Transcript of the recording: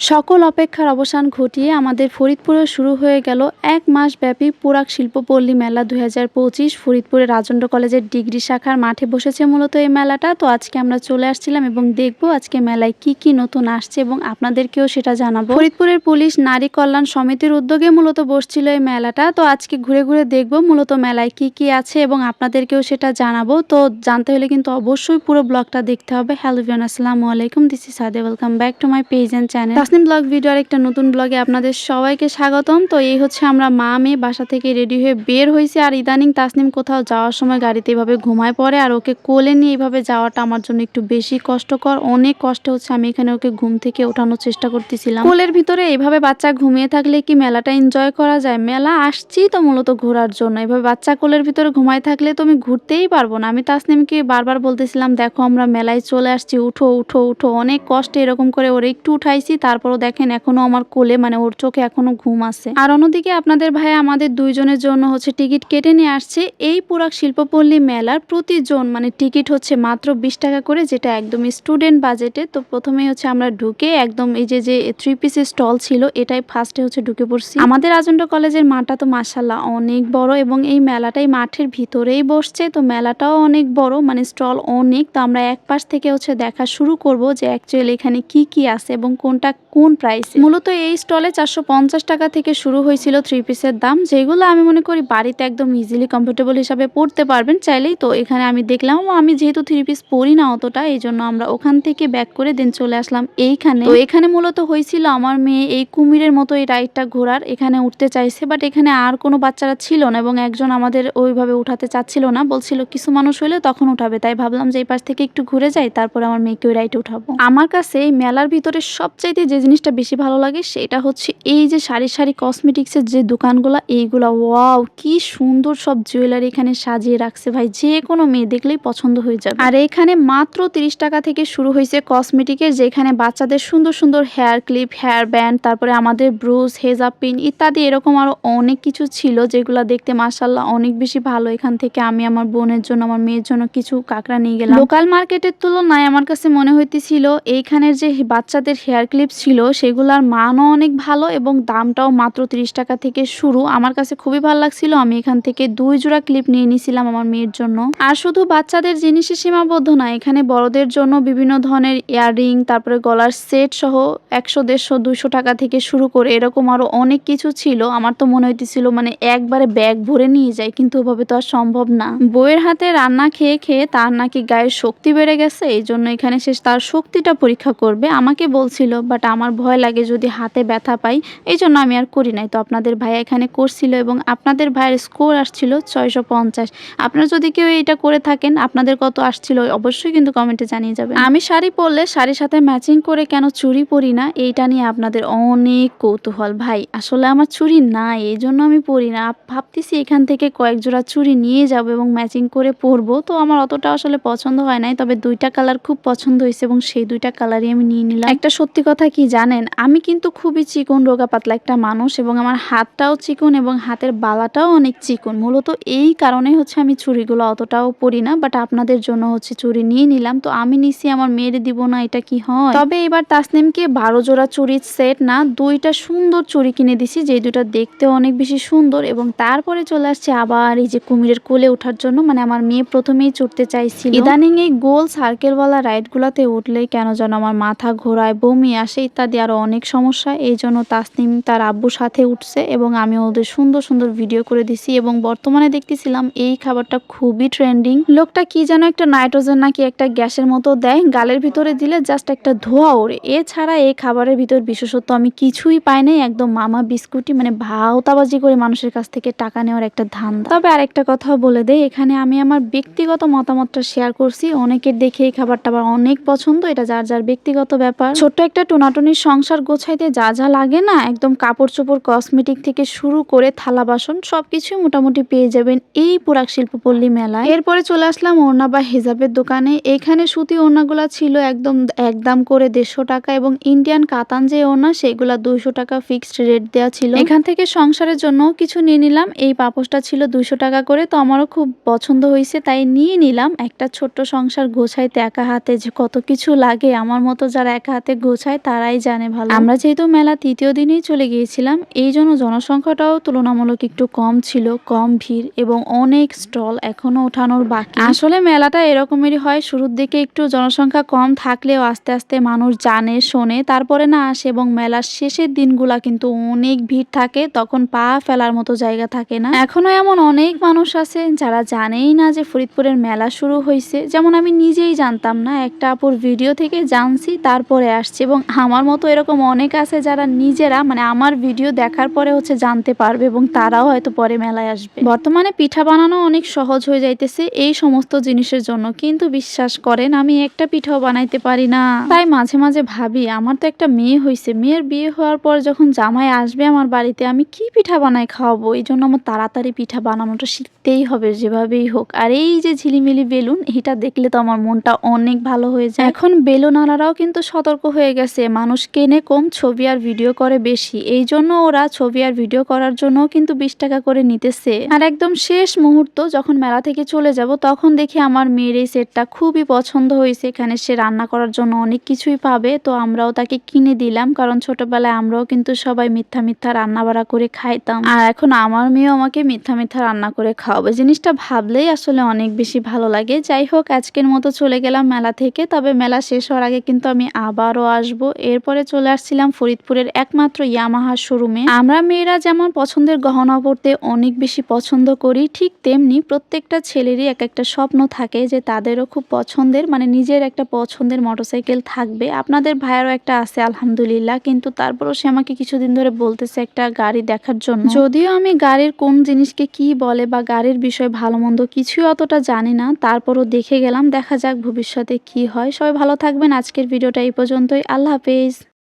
সকল অপেক্ষার অবসান ঘটিয়ে আমাদের ফরিদপুরে শুরু হয়ে গেল এক মাস ব্যাপী পুরাক শিল্পপল্লী মেলা দুই হাজার পঁচিশ ফরিদপুরের রাজেন্দ্র কলেজের ডিগ্রি শাখার মাঠে বসেছে মূলত এই মেলাটা। তো আজকে আমরা চলে আসছিলাম এবং দেখব আজকে মেলায় কি কি নতুন আসছে এবং আপনাদেরকেও সেটা জানাব। ফরিদপুরের পুলিশ, নারী কল্যাণ সমিতির উদ্যোগে মূলত বসছিল এই মেলাটা। তো আজকে ঘুরে ঘুরে দেখব মূলত মেলায় কি কি আছে এবং আপনাদেরকেও সেটা জানাব। তো জানতে হলে কিন্তু অবশ্যই পুরো ব্লগটা দেখতে হবে। হ্যালো ভিয়ান আসসালামু আলাইকুম। This is Sade welcome back to my page and channel Tasnim blog ভিডিওর একটা নতুন ব্লগে আপনাদের সবাইকে স্বাগতম। তো এই হচ্ছে আমরা মা মেয়ে বাসা থেকে রেডি হয়ে বের হয়েছি আর ইদানিং তাসনিম কোথাও যাওয়ার সময় গাড়িতে এভাবে ঘুমায় পড়ে আর ওকে কোলে নিয়ে এইভাবে যাওয়াটা আমার জন্য একটু বেশি কষ্টকর। অনেক কষ্ট হচ্ছে, আমি এখানে ওকে ঘুম থেকে ওঠানোর চেষ্টা করতেছিলাম। কোলের ভিতরে এইভাবে বাচ্চা ঘুমিয়ে থাকলে কি মেলাটা এনজয় করা যায়? মেলা আসছি তো মূলত ঘোরার জন্য। এভাবে বাচ্চা কোলের ভিতরে ঘুমায় থাকলে তো আমি ঘুরতেই পারব না। আমি তাসনিমকে বারবার বলতেছিলাম, দেখো, আমরা মেলায় চলে আসছি, উঠো উঠো উঠো। অনেক কষ্টে এরকম করে ওর একটু উঠাইছি তারপরও দেখেন এখনও আমার কোলে মানে ওর চোখে এখনও ঘুম আছে। আর অন্যদিকে আপনাদের ভাই আমাদের দুইজনের জন্য হচ্ছে টিকিট কেটে নিয়ে আসছে এই পুরাক শিল্পপল্লী মেলার প্রতিজন মানে টিকিট হচ্ছে মাত্র বিশ টাকা করে, যেটা একদম স্টুডেন্ট বাজেটে। তো প্রথমেই হচ্ছে আমরা ঢুকে একদম এই যে যে থ্রি পিসের স্টল ছিল, এটাই ফার্স্টে হচ্ছে ঢুকে পড়ছি। আমাদের আজন্ড কলেজের মাঠটা তো মাসাল্লাহ অনেক বড় এবং এই মেলাটাই মাঠের ভিতরেই বসছে। তো মেলাটাও অনেক বড় মানে স্টল অনেক। তো আমরা এক পাশ থেকে হচ্ছে দেখা শুরু করব যে অ্যাকচুয়ালি এখানে কি কি আছে এবং কোনটা কোন প্রাইস মূলত এই স্টলে চারশো পঞ্চাশ টাকা থেকে শুরু হয়েছিল থ্রি পিসের দাম, যেগুলো আমি মনে করি বাড়িতে একদম ইজিলি কমফোর্টেবল হিসাবে পড়তে পারবেন। চাইলেই তো এখানে আমি দেখলাম আমি যেহেতু থ্রি পিস পরি না অতটা, এই জন্য আমরা ওখান থেকে ব্যাক করে দেন চলে আসলাম এইখানে। তো এখানে মূলত হয়েছিল আমার মেয়ে এই কুমিরের মতো এই রাইডটা ঘোরার, এখানে উঠতে চাইছে বাট এখানে আর কোনো বাচ্চারা ছিল না এবং একজন আমাদের ওইভাবে উঠাতে চাচ্ছিল না, বলছিল কিছু মানুষ হলে তখন উঠাবে, তাই ভাবলাম যে এই পাশ থেকে একটু ঘুরে যাই, তারপর আমার মেয়েকে ওই রাইডে উঠাবো। আমার কাছে মেলার ভিতরে সবচাইতে যে জিনিসটা বেশি ভালো লাগে সেটা হচ্ছে এই যে সারি সারি কসমেটিক্সের যে দোকানগুলো, এইগুলা ওয়াও কি সুন্দর সব জুয়েলারি এখানে সাজিয়ে রাখছে ভাই। যে কোনো মেয়ে দেখলেই পছন্দ হয়ে যাবে। আর এখানে মাত্র তিরিশ টাকা থেকে শুরু হয়েছে কসমেটিকের যেখানে বাচ্চাদের সুন্দর সুন্দর হেয়ার ক্লিপ হেয়ার ব্যান্ড তারপরে আমাদের ব্রুজ হেজাব পিন ইত্যাদি এরকম আরও অনেক কিছু ছিল যেগুলো দেখতে মাসাল্লাহ অনেক বেশি ভালো। এখান থেকে আমি আমার বোনের জন্য, আমার মেয়ের জন্য কিছু কাঁকড়া নিয়ে গেলাম। লোকাল মার্কেটের তুলনায় আমার কাছে মনে হইতেছিল এইখানের যে বাচ্চাদের হেয়ার ক্লিপ ছিল সেগুলোর মানও অনেক ভালো এবং দামটাও মাত্র তিরিশ টাকা থেকে শুরু। আমার কাছে খুবই ভালো লাগছিল, আমি এখান থেকে দুই জোড়া ক্লিপ নিয়ে নিছিলাম আমার মেয়ের জন্য। আর শুধু বাচ্চাদের জিনিসে সীমাবদ্ধ না, এখানে বড়দের জন্য বিভিন্ন ধরনের ইয়াররিং, তারপরে গলার সেট সহ একশো, দেড়শো দুশো টাকা থেকে শুরু করে এরকম আরও অনেক কিছু ছিল। আমার তো মনে হইতেছিল মানে একবারে ব্যাগ ভরে নিয়ে যায় কিন্তু ওভাবে তো আর সম্ভব না। বইয়ের হাতে রান্না খেয়ে খেয়ে তার নাকি গায়ের শক্তি বেড়ে গেছে এই জন্য এখানে সে তার শক্তিটা পরীক্ষা করবে, আমাকে বলছিল বাট আমার ভয় লাগে যদি হাতে ব্যথা পাই, এই জন্য আমি আর করি নাই। তো আপনাদের ভাই এখানে করছিল এবং আপনাদের ভাইয়ের স্কোর আসছিল ছয়শো পঞ্চাশ। আপনারা যদি কেউ এটা করে থাকেন, আপনাদের কত আসছিল অবশ্যই কিন্তু কমেন্টে জানিয়ে যাবেন। আমি শাড়ি পরলে শাড়ির সাথে ম্যাচিং করে কেন চুরি পরি না, এইটা নিয়ে আপনাদের অনেক কৌতূহল। ভাই, আসলে আমার চুরি নাই, এই জন্য আমি পরি না। ভাবতেছি এখান থেকে কয়েক জোড়া চুড়ি নিয়ে যাব এবং ম্যাচিং করে পরবো। তো আমার অতটা আসলে পছন্দ হয় নাই, তবে দুইটা কালার খুব পছন্দ হয়েছে এবং সেই দুইটা কালারই আমি নিয়ে নিলাম। একটা সত্যি কথা কি জানেন, আমি কিন্তু খুবই চিকন, রোগা, পাতলা একটা মানুষ এবং আমার হাতটাও চিকন এবং হাতের বালাটাও অনেক চিকন। মূলত এই কারণে হচ্ছে আমি চুড়িগুলো অতটাও পরি না বাট আপনাদের জন্য হচ্ছে চুরি নিয়ে নিলাম। তো আমি নিছি, আমার মেয়ের দিব না, এটা কি হয়? তবে এবার তাসনিমকে বারো জোড়া চুরির সেট না, দুইটা সুন্দর চুরি কিনে দিছি যে দুটা দেখতে অনেক বেশি সুন্দর এবং তারপরে চলে আসছে আবার এই যে কুমিরের কোলে ওঠার জন্য মানে আমার মেয়ে প্রথমেই চড়তে চাইছিল। ইদানিং এই গোল সার্কেলওয়ালা রাইডগুলোতে উঠলেই কেন যেন আমার মাথা ঘোরায়, বমি আসে ইত্যাদি আরও অনেক সমস্যা। এই জন্য তাসনিম তার আব্বুর সাথে উঠছে এবং আমি ওদের সুন্দর সুন্দর ভিডিও করে দিছি এবং বর্তমানে দেখতেছিলাম এই খাবারটা খুবই ট্রেন্ডিং লোকটা কি যেন একটা নাইট্রোজেন নাকি একটা গ্যাসের মতো দেয়, গালের ভিতরে দিলে জাস্ট একটা ধোয়া ওড়ে। এছাড়া এই খাবারের ভিতর বিশেষত্ব আমি কিছুই পাই নাই, একদম মামা বিস্কুটি মানে ভাওতাবাজি করে মানুষের কাছ থেকে টাকা নেওয়ার একটা ধান্দা। তবে আরেকটা কথা বলে দেয় এখানে আমি আমার ব্যক্তিগত মতামতটা শেয়ার করছি। অনেকের দেখে এই খাবারটা আবার অনেক পছন্দ, এটা যার যার ব্যক্তিগত ব্যাপার। ছোট্ট একটা টোনাটনির সংসার গোছাইতে যা যা লাগে না, একদম কাপড় চোপড় কসমেটিক থেকে শুরু করে থালা বাসন, সবকিছুই মোটামুটি পেয়ে যাবেন এই পুরাক শিল্পপল্লী মেলায়। এরপরে চলে আসলাম ওড়না বা হেজাবের দোকানে। এখানে সুতি ওড়নাগুলা ছিল একদম একদম করে দেড়শো টাকা এবং ইন্ডিয়ান কাতান যে ওড়না, সেগুলা দুইশো টাকা ফিক্সড রেট দেওয়া ছিল। এখান থেকে সংসারের জন্য কিছু নিয়ে নিলাম। এই পাপোশটা ছিল দুইশো টাকা করে, তো আমারও খুব পছন্দ হয়েছে, তাই নিয়ে নিলাম। একটা ছোট্ট সংসার গোছাইতে একা হাতে যে কত কিছু লাগে, আমার মতো যারা একা হাতে গোছায়, তারাই জানে ভালো? আমরা যেহেতু মেলা তৃতীয় দিনেই চলে গিয়েছিলাম এই জন্য জনসংখ্যাটাও তুলনামূলক একটু কম ছিল কম ভিড় এবং অনেক স্টল এখনও ওঠানোর বাকি। আসলে মেলাটা এরকমেরই হয় শুরুর দিকে একটু জনসংখ্যা কম থাকলেও আস্তে আস্তে মানুষ জানে শোনে তারপরে না আসে এবং মেলার শেষের দিনগুলা কিন্তু অনেক ভিড় থাকে তখন পা ফেলার মতো জায়গা থাকে না। এখনও এমন অনেক মানুষ আছে যারা জানেই না যে ফরিদপুরের মেলা শুরু হয়েছে যেমন আমি নিজেই জানতাম না একটা আপুর ভিডিও থেকে জানছি তারপরে আসছি এবং আমার মতো এরকম অনেক আছে যারা নিজেরা মানে আমার ভিডিও দেখার পরে হচ্ছে জানতে পারবে এবং তারাও হয়তো পরে মেলায় আসবে। বর্তমানে পিঠা বানানো অনেক সহজ হয়ে যাইতেছে এই সমস্ত জিনিসের জন্য। কিন্তু বিশ্বাস করেন, আমি একটা পিঠাও বানাইতে পারি না। তাই মাঝে মাঝে ভাবি, আমার তো একটা মেয়ে হয়েছে মেয়ের বিয়ে হওয়ার পর যখন জামাই আসবে আমার বাড়িতে, আমি কি পিঠা বানাই খাওয়াবো? এই জন্য আমার তাড়াতাড়ি পিঠা বানানোটা শিখতেই হবে, যেভাবেই হোক। আর এই যে ঝিলিমিলি বেলুন, এটা দেখলে তো আমার মনটা অনেক ভালো হয়ে যায়। এখন বেলুন আলারাও কিন্তু সতর্ক হয়ে গেছে। মানুষ কেনে কম ছবি আর ভিডিও করে বেশি। এই জন্য ওরা ছবি আর ভিডিও করার জন্য কিন্তু বিশ টাকা করে নিতেছে। আর একদম শেষ মুহূর্ত যখন মেলা থেকে চলে যাব, তখন দেখি আমার মেয়ের এই সেটটা খুবই পছন্দ হয়েছে। এখানে সে রান্না করার জন্য অনেক কিছুই পাবে, তো আমরাও তাকে কিনে দিলাম। কারণ ছোটবেলায় আমরাও কিন্তু সবাই মিথ্যা মিথ্যা রান্না বাড়া করে খাইতাম। আর এখন আমার মেয়েও আমাকে মিথ্যা মিথ্যা রান্না করে খাওয়াবে। জিনিসটা ভাবলেই আসলে অনেক বেশি ভালো লাগে। যাই হোক, আজকের মতো চলে গেলাম মেলা থেকে। তবে মেলা শেষ হওয়ার আগে কিন্তু আমি আবারও আসব। এরপরে চলে আসছিলাম ফরিদপুরের একমাত্র ইয়ামাহা শোরুমে। আমরা মেয়েরা যেমন পছন্দের গহনা পরতে অনেক বেশি পছন্দ করি, ঠিক তেমনি প্রত্যেকটা ছেলেরই এক একটা স্বপ্ন থাকে যে তাদেরও খুব পছন্দের মানে নিজের একটা পছন্দের মোটরসাইকেল থাকবে। আপনাদের ভাইয়েরও একটা আছে, আলহামদুলিল্লাহ। কিন্তু তারপরও সে আমাকে কিছুদিন ধরে বলতেছে একটা গাড়ি দেখার জন্য। যদিও আমি গাড়ির কোন জিনিসকে কি বলে বা গাড়ির বিষয় ভালো মন্দ কিছুই অতটা জানি না। তারপরও দেখে গেলাম, দেখা যাক ভবিষ্যতে কি হয়। সবাই ভালো থাকবেন। আজকের ভিডিওটা এই পর্যন্তই। আল্লাহ হাফেজ।